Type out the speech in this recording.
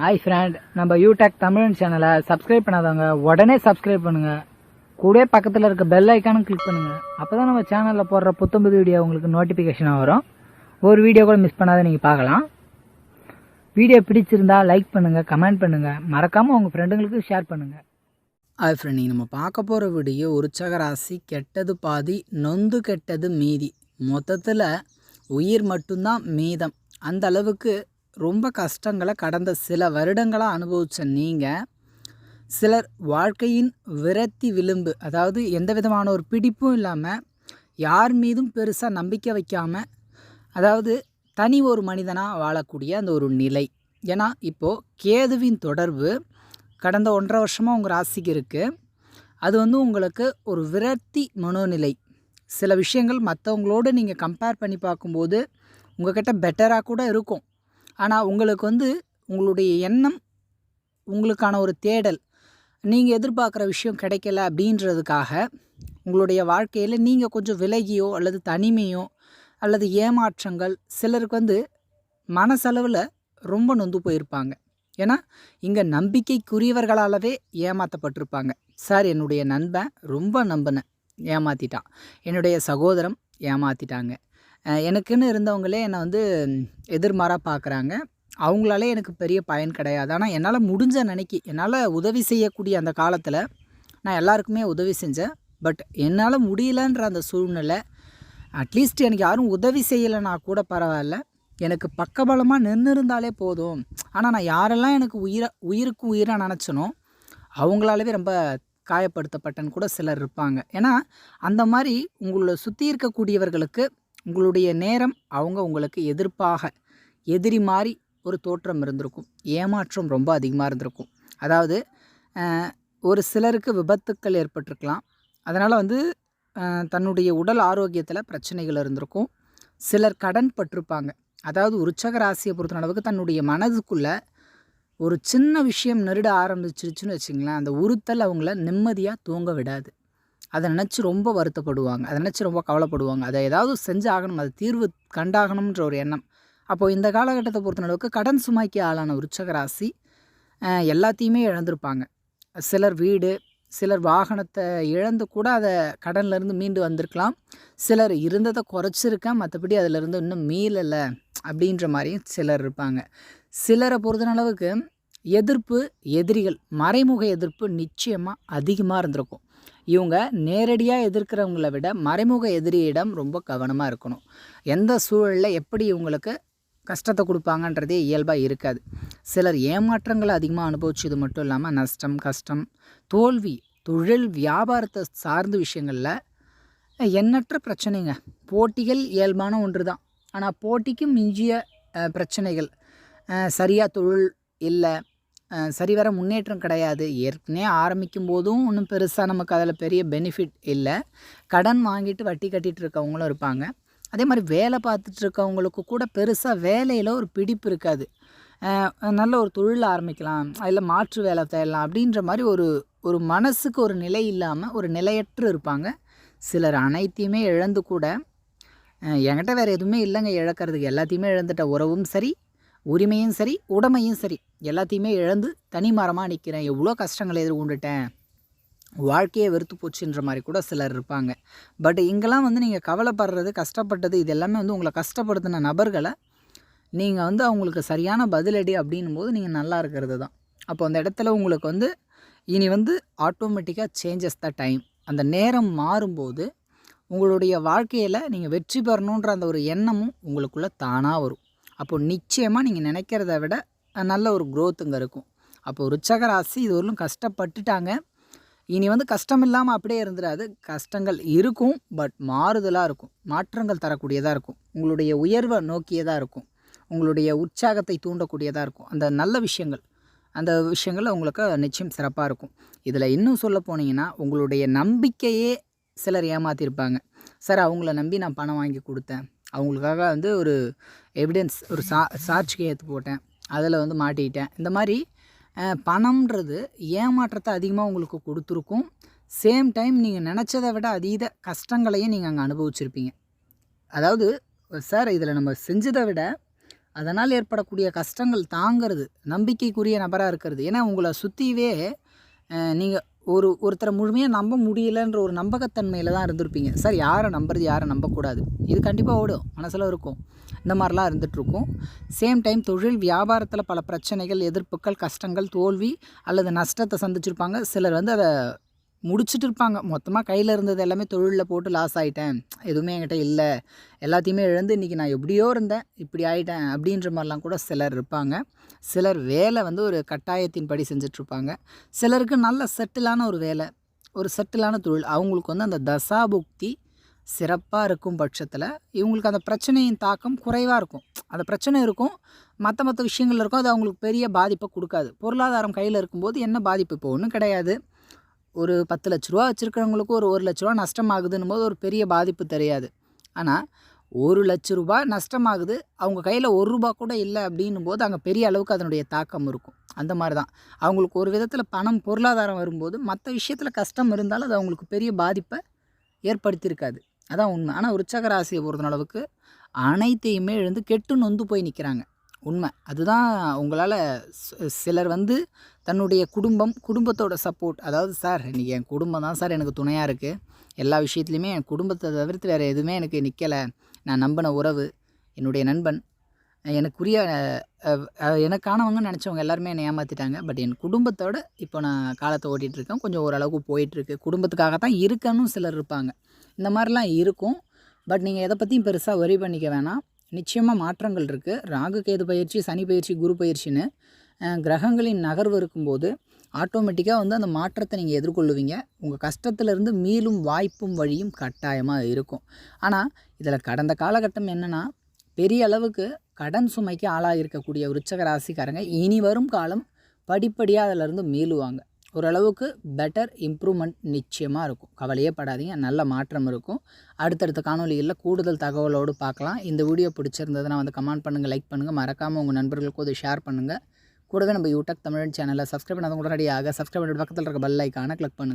Hi friend நம்ம யூடெக் தமிழ் சேனலை subscribe பண்ணாதவங்க உடனே சப்ஸ்கிரைப் பண்ணுங்க. கூட பக்கத்தில் இருக்க பெல் ஐக்கானும் கிளிக் பண்ணுங்க. அப்பதான் நம்ம சேனலில் போடுற புத்தம்புது வீடியோ உங்களுக்கு நோட்டிஃபிகேஷனாக வரும். ஒரு வீடியோ கூட மிஸ் பண்ணாத நீங்கள் பார்க்கலாம். வீடியோ பிடிச்சிருந்தா லைக் பண்ணுங்கள் கமெண்ட் பண்ணுங்கள் மறக்காமல் உங்கள் ஃப்ரெண்டுங்களுக்கு ஷேர் பண்ணுங்கள் ஹாய் ஃப்ரெண்ட் நீங்கள் நம்ம பார்க்க போகிற வீடியோ உற்சகராசி கெட்டது பாதி நொந்து கெட்டது மீதி. மொத்தத்தில் உயிர் மட்டும்தான் மீதம். அந்த அளவுக்கு ரொம்ப கஷ்டங்களை கடந்த சில வருடங்களாக அனுபவித்த நீங்கள் சிலர் வாழ்க்கையின் விரத்தி விளிம்பு அதாவது எந்த விதமான ஒரு பிடிப்பும் இல்லாமல் யார் மீதும் பெருசாக நம்பிக்கை வைக்காமல் அதாவது தனி ஒரு மனிதனாக வாழக்கூடிய அந்த ஒரு நிலை. ஏன்னா இப்போது கேதுவின் தொடர்பு கடந்த ஒன்றரை வருஷமாக உங்கள் ராசிக்கு இருக்குது அது வந்து உங்களுக்கு ஒரு விரக்தி மனோநிலை. சில விஷயங்கள் மற்றவங்களோடு நீங்கள் கம்பேர் பண்ணி பார்க்கும்போது உங்கள்கிட்ட பெட்டராக கூட இருக்கும். ஆனால் உங்களுக்கு வந்து உங்களுடைய எண்ணம் உங்களுக்கான ஒரு தேடல் நீங்கள் எதிர்பார்க்குற விஷயம் கிடைக்கல அப்படின்றதுக்காக உங்களுடைய வாழ்க்கையில் நீங்கள் கொஞ்சம் விலகியோ அல்லது தனிமையோ அல்லது ஏமாற்றங்கள் சிலருக்கு வந்து மனசளவில் ரொம்ப நொந்து போயிருப்பாங்க. ஏன்னா இங்கே நம்பிக்கைக்குரியவர்களாலவே ஏமாற்றப்பட்டிருப்பாங்க சார் என்னுடைய நண்பன் ரொம்ப நம்பினேன். ஏமாற்றிட்டான் என்னுடைய சகோதரம் ஏமாற்றிட்டாங்க எனக்குன்னு இருந்தவங்களே என்னை வந்து எதிர்மாறாக பார்க்குறாங்க அவங்களாலே எனக்கு பெரிய பயன் கிடையாது. ஆனால் என்னால் முடிஞ்ச நினைக்கி என்னால் உதவி செய்யக்கூடிய அந்த காலத்தில் நான் எல்லாருக்குமே உதவி செஞ்சேன். பட் என்னால் முடியலன்ற அந்த சூழ்நிலை அட்லீஸ்ட் எனக்கு யாரும் உதவி செய்யலைனா கூட பரவாயில்ல. எனக்கு பக்கபலமாக நின்று இருந்தாலே போதும். ஆனால் நான் யாரெல்லாம் எனக்கு உயிரை உயிருக்கு உயிராக நினச்சனோ அவங்களாலவே ரொம்ப காயப்படுத்தப்பட்டன்னு கூட சிலர் இருப்பாங்க. ஏன்னா அந்த மாதிரி உங்களை சுற்றி இருக்கக்கூடியவர்களுக்கு உங்களுடைய நேரம் அவங்க உங்களுக்கு எதிர்ப்பாக எதிரி மாதிரி ஒரு தோற்றம் இருந்திருக்கும். ஏமாற்றம் ரொம்ப அதிகமாக இருந்திருக்கும். அதாவது ஒரு சிலருக்கு விபத்துக்கள் ஏற்பட்டிருக்கலாம். அதனால் வந்து தன்னுடைய உடல் ஆரோக்கியத்தில் பிரச்சனைகள் இருந்திருக்கும். சிலர் கடன் பட்டிருப்பாங்க. அதாவது உற்சக ராசியை பொறுத்த அளவுக்கு தன்னுடைய மனதுக்குள்ளே ஒரு சின்ன விஷயம் நெருட ஆரம்பிச்சிருச்சுன்னு வச்சிங்களேன் அந்த உறுத்தல் அவங்கள நிம்மதியாக தூங்க விடாது. அதை நினச்சி ரொம்ப வருத்தப்படுவாங்க. அதை நினச்சி ரொம்ப கவலைப்படுவாங்க. அதை ஏதாவது செஞ்சாகணும் அதை தீர்வு கண்டாகணுன்ற ஒரு எண்ணம். அப்போது இந்த காலகட்டத்தை பொறுத்த அளவுக்கு கடன் சுமைக்கு ஆளான உற்சக ராசி எல்லாத்தையுமே இழந்திருப்பாங்க. சிலர் வீடு சிலர் வாகனத்தை இழந்து கூட அதை கடன்லேருந்து மீண்டு வந்திருக்கலாம். சிலர் இருந்ததை குறைச்சிருக்கேன் மற்றபடி அதிலிருந்து இன்னும் மீளலை அப்படின்ற மாதிரியும் சிலர் இருப்பாங்க. சிலரை பொறுத்தளவுக்கு எதிர்ப்பு எதிரிகள் மறைமுக எதிர்ப்பு நிச்சயமாக அதிகமாக இருந்திருக்கும். இவங்க நேரடியாக எதிர்க்கிறவங்களை விட மறைமுக எதிரியிடம் ரொம்ப கவனமாக இருக்கணும். எந்த சூழலில் எப்படி இவங்களுக்கு கஷ்டத்தை கொடுப்பாங்கன்றதே இயல்பாக இருக்காது. சிலர் ஏமாற்றங்களை அதிகமாக அனுபவிச்சது மட்டும் இல்லாமல் நஷ்டம் கஷ்டம் தோல்வி தொழில் வியாபாரத்தை சார்ந்த விஷயங்களில் எண்ணற்ற பிரச்சனைங்க. போட்டிகள் இயல்பான ஒன்று தான் ஆனால் போட்டிக்கும் மிஞ்சிய பிரச்சனைகள். சரியாக தொழில் இல்லை சரிவர முன்னேற்றம் கிடையாது. ஏற்கனவே ஆரம்பிக்கும் போதும் ஒன்றும் பெருசாக நமக்கு அதில் பெரிய பெனிஃபிட் இல்லை. கடன் வாங்கிட்டு வட்டி கட்டிகிட்டு இருக்கவங்களும் இருப்பாங்க. அதே மாதிரி வேலை பார்த்துட்டு இருக்கவங்களுக்கு கூட பெருசாக வேலையில் ஒரு பிடிப்பு இருக்காது. நல்ல ஒரு தொழில் ஆரம்பிக்கலாம். அதில் மாற்று வேலை தேடலாம் அப்படின்ற மாதிரி ஒரு ஒரு மனசுக்கு ஒரு நிலை இல்லாமல் ஒரு நிலையற்று இருப்பாங்க. சிலர் அனைத்தையுமே இழந்து கூட என்கிட்ட வேறு எதுவுமே இல்லைங்க இழக்கிறதுக்கு. எல்லாத்தையுமே இழந்துட்ட உறவும் சரி உரிமையும் சரி உடமையும் சரி எல்லாத்தையுமே இழந்து தனிமரமாக நிற்கிறேன் எவ்வளோ கஷ்டங்களை எதிர்கொண்டுட்டேன். வாழ்க்கையே வெறுத்து போச்சுன்ற மாதிரி கூட சிலர் இருப்பாங்க. பட் இங்கெல்லாம் வந்து நீங்கள் கவலைப்படுறது கஷ்டப்பட்டது இது எல்லாமே வந்து உங்களை கஷ்டப்படுத்தின நபர்களை நீங்கள் வந்து அவங்களுக்கு சரியான பதிலடி அப்படின்னும் போது நீங்கள் நல்லா இருக்கிறது தான். அப்போ அந்த இடத்துல உங்களுக்கு வந்து இனி வந்து ஆட்டோமேட்டிக்காக சேஞ்சஸ் த டைம் அந்த நேரம் மாறும்போது உங்களுடைய வாழ்க்கையில் நீங்கள் வெற்றி பெறணுன்ற அந்த ஒரு எண்ணமும் உங்களுக்குள்ளே தானாக வரும். அப்போது நிச்சயமாக நீங்கள் நினைக்கிறத விட நல்ல ஒரு க்ரோத்துங்க இருக்கும். அப்போது ருச்சக ராசி இது வரலும் கஷ்டப்பட்டுட்டாங்க. இனி வந்து கஷ்டம் இல்லாமல் அப்படியே இருந்துடாது கஷ்டங்கள் இருக்கும் பட் மாறுதலாக இருக்கும். மாற்றங்கள் தரக்கூடியதாக இருக்கும். உங்களுடைய உயர்வை நோக்கியதாக இருக்கும். உங்களுடைய உற்சாகத்தை தூண்டக்கூடியதாக இருக்கும். அந்த நல்ல விஷயங்கள் அந்த விஷயங்கள் உங்களுக்கு நிச்சயம் சிறப்பாக இருக்கும். இதில் இன்னும் சொல்ல போனீங்கன்னா உங்களுடைய நம்பிக்கையே சிலர் ஏமாற்றிருப்பாங்க சார் அவங்கள நம்பி நான் பணம் வாங்கி கொடுத்தேன். அவங்களுக்காக வந்து ஒரு எவிடன்ஸ் ஒரு சா சாட்சி கையெழுத்து போட்டேன். அதில் வந்து மாட்டிக்கிட்டேன். இந்த மாதிரி பணம்ன்றது ஏமாற்றத்தை அதிகமாக உங்களுக்கு கொடுத்துருக்கும். சேம் டைம் நீங்கள் நினச்சதை விட அதீத கஷ்டங்களையும் நீங்கள் அங்கே அனுபவிச்சிருப்பீங்க. அதாவது சார் இதில் நம்ம செஞ்சதை விட அதனால் ஏற்படக்கூடிய கஷ்டங்கள் தாங்கிறது நம்பிக்கைக்குரிய நபராக இருக்கிறது. ஏன்னா உங்களை சுற்றிவே நீங்கள் ஒரு ஒருத்தரை முழுமையாக நம்ப முடியலன்ற ஒரு நம்பகத்தன்மையில் தான் இருந்திருப்பீங்க. சார் யாரை நம்புறது யாரை நம்பக்கூடாது? இது கண்டிப்பாக ஓடும். மனசில் இருக்கும். இந்த மாதிரிலாம் இருந்துகிட்ருக்கும் சேம் டைம் தொழில் வியாபாரத்தில் பல பிரச்சனைகள் எதிர்ப்புகள் கஷ்டங்கள் தோல்வி அல்லது நஷ்டத்தை சந்திச்சிருப்பாங்க. சிலர் வந்து அதை முடிச்சிட்டு இருப்பாங்க மொத்தமாக கையில் இருந்தது எல்லாமே தொழிலில் போட்டு லாஸ் ஆகிட்டேன் எதுவுமே என்கிட்ட இல்லை. எல்லாத்தையுமே இழந்து இன்றைக்கி நான் எப்படியோ இருந்தேன். இப்படி ஆகிட்டேன் அப்படின்ற மாதிரிலாம் கூட சிலர் இருப்பாங்க. சிலர் வேலை வந்து ஒரு கட்டாயத்தின் படி செஞ்சிட்ருப்பாங்க சிலருக்கு நல்ல செட்டிலான ஒரு வேலை ஒரு செட்டிலான தொழில். அவங்களுக்கு வந்து அந்த தசாபுக்தி சிறப்பாக இருக்கும் பட்சத்தில் இவங்களுக்கு அந்த பிரச்சனையின் தாக்கம் குறைவாக இருக்கும். அந்த பிரச்சனை இருக்கும். மற்ற மற்ற விஷயங்கள் இருக்கும். அது அவங்களுக்கு பெரிய பாதிப்பை கொடுக்காது. பொருளாதாரம் கையில் இருக்கும்போது என்ன பாதிப்பு? இப்போ ஒன்றும் கிடையாது. ஒரு பத்து லட்ச ரூபா வச்சுருக்கிறவங்களுக்கு ஒரு ஒரு லட்ச ரூபா நஷ்டமாகுதுன்னும் போது ஒரு பெரிய பாதிப்பு தெரியாது. ஆனால் ஒரு லட்ச ரூபா நஷ்டமாகுது அவங்க கையில் ஒரு ரூபா கூட இல்லை அப்படின்னும் போது அங்கே பெரிய அளவுக்கு அதனுடைய தாக்கம் இருக்கும். அந்த மாதிரி தான் அவங்களுக்கு ஒரு விதத்தில் பணம் பொருளாதாரம் வரும்போது மற்ற விஷயத்தில் கஷ்டம் இருந்தாலும் அது அவங்களுக்கு பெரிய பாதிப்பை ஏற்படுத்தியிருக்காது. அதான் உண்மை. ஆனால் உற்சக ராசியை பொறுத்த அளவுக்கு அனைத்தையுமே எழுந்து கெட்டு நொந்து போய் நிற்கிறாங்க உண்மை. அதுதான் உங்களால் சிலர் வந்து தன்னுடைய குடும்பம் குடும்பத்தோட சப்போர்ட் அதாவது சார் இன்றைக்கி என் குடும்பம் தான் சார் எனக்கு துணையாக இருக்குது எல்லா விஷயத்துலையுமே என் குடும்பத்தை தவிர்த்து வேறு எதுவுமே எனக்கு நிற்கலை நான் நம்பின உறவு என்னுடைய நண்பன் எனக்குரிய எனக்கானவங்க நினச்சவங்க எல்லாருமே என்னை ஏமாற்றிட்டாங்க பட் என் குடும்பத்தோட இப்போ நான் காலத்தை ஓட்டிகிட்டு இருக்கேன். கொஞ்சம் ஓரளவுக்கு போயிட்டுருக்கு குடும்பத்துக்காக தான் இருக்கணும் சிலர் இருப்பாங்க. இந்த மாதிரிலாம் இருக்கும். பட் நீங்கள் எதை பற்றியும் பெருசாக வரி பண்ணிக்க வேணாம். நிச்சயமாக மாற்றங்கள் இருக்குது ராகு கேது பயிற்சி சனி பயிற்சி குரு பயிற்சின்னு கிரகங்களின் நகர்வு இருக்கும்போது ஆட்டோமேட்டிக்காக வந்து அந்த மாற்றத்தை நீங்கள் எதிர்கொள்ளுவீங்க. உங்கள் கஷ்டத்துலேருந்து மீளும் வாய்ப்பும் வழியும் கட்டாயமாக இருக்கும். ஆனால் இதில் கடந்த காலகட்டம் என்னென்னா பெரிய அளவுக்கு கடன் சுமைக்கு ஆளாக இருக்கக்கூடிய விருச்சக ராசிக்காரங்க இனி வரும் காலம் படிப்படியாக அதிலிருந்து மீளுவாங்க. ஓரளவுக்கு பெட்டர் இம்ப்ரூவ்மெண்ட் நிச்சயமாக இருக்கும். கவலையே படாதீங்க நல்ல மாற்றம் இருக்கும். அடுத்தடுத்த காணொலிகளில் கூடுதல் தகவலோடு பார்க்கலாம். இந்த வீடியோ பிடிச்சிருந்ததுன்னா வந்து கமெண்ட் பண்ணுங்கள் லைக் பண்ணுங்கள் மறக்காமல் உங்கள் நண்பர்களுக்கு அதை ஷேர் பண்ணுங்கள் கூடவே நம்ம யூடக் தமிழ் சேனலை சப்ஸ்கிரைப் பண்ணாதவங்க உடனடியாக சப்ஸ்கிரைப் பண்ணிட்டு பக்கத்தில் இருக்க பெல் ஐக்கானை கிளிக் பண்ணுங்கள்